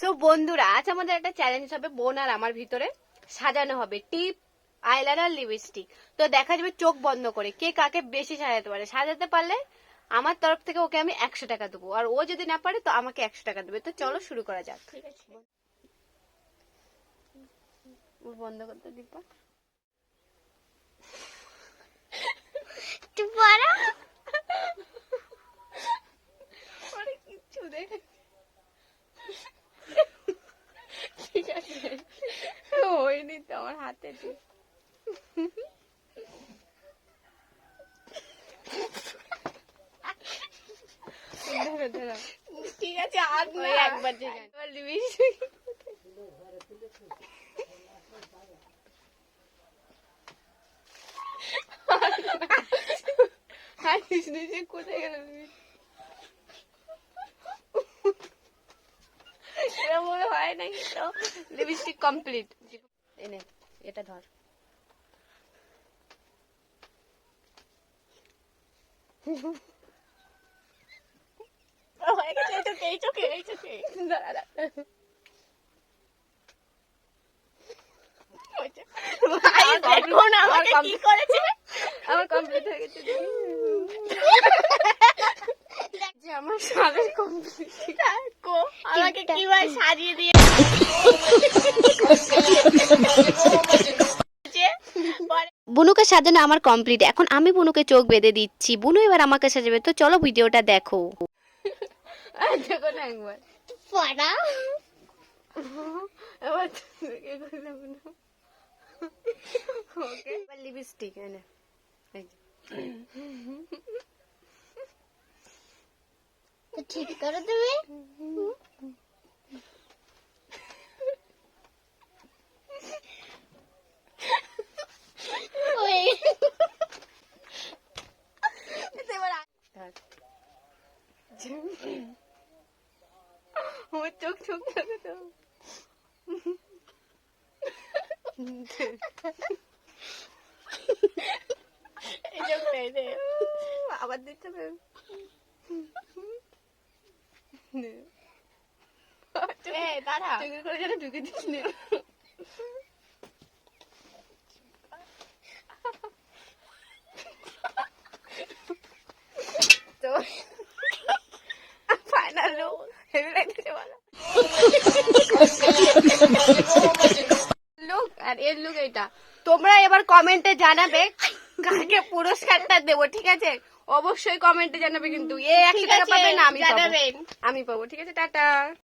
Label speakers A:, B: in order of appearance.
A: So বন্ধুরা আজ আমাদের একটা চ্যালেঞ্জ হবে বোন আর আমার ভিতরে। সাজানো হবে টিপ আইলাইনার লিপস্টিক তো দেখা যাবে চোখ বন্ধ করে কে কাকে বেশি সাজাতে পারে। সাজাতে পারলে আমার তরফ থেকে ওকে আমি একশো টাকা দেবো। আর ও যদি না পারে তো আমাকে একশো টাকা দেবে। তো চলো শুরু করা যাক।
B: ঠিক আছে।
A: বন্ধ করতে দীপা
B: একটু পড়া
A: আরে কিচ্ছু দেখ ঠিক আছে হয়নি তো আমার হাতে ধরো।
B: ঠিক আছে আর
A: একবার হাসিস নিজে কোথায় গেল মনে হয় নাই তো? লিপস্টিক কমপ্লিট এনে। এটা ধর। আমার
B: আমাকে কি
A: complete-
B: করেছে
A: কমপ্লিট হয়ে গেছে। আমার সালের কমপ্লিট
B: আমাকে কীভাবে সাজিয়ে দিয়ে
A: সাজানো আমার কমপ্লিট এখন আমি বুনুকে চোখ বেঁধে দিচ্ছি। বুনু এবার আমাকে সাজাবে তো চলো ভিডিওটা দেখো। লিপস্টিক এনে।
B: ঠিক করে দেবে ওই
A: এবার আ- ধর। আমার চোখ চোখ থাকে তো
B: এই চোখটা এই যে।
A: আবার দিতে হবে
B: এ, দাঁড়া
A: চোখের করে যেন ঢুকে দিস নে তো লুক আর এর লুক এটা তোমরা এবার কমেন্টে জানাবে কাকে পুরস্কারটা দেবো ঠিক আছে? অবশ্যই কমেন্টে জানাবে কিন্তু। এ একশো টাকা পাবে না আমি পাবো।
B: জানাবেন।
A: আমি পাবো ঠিক আছে টাটা।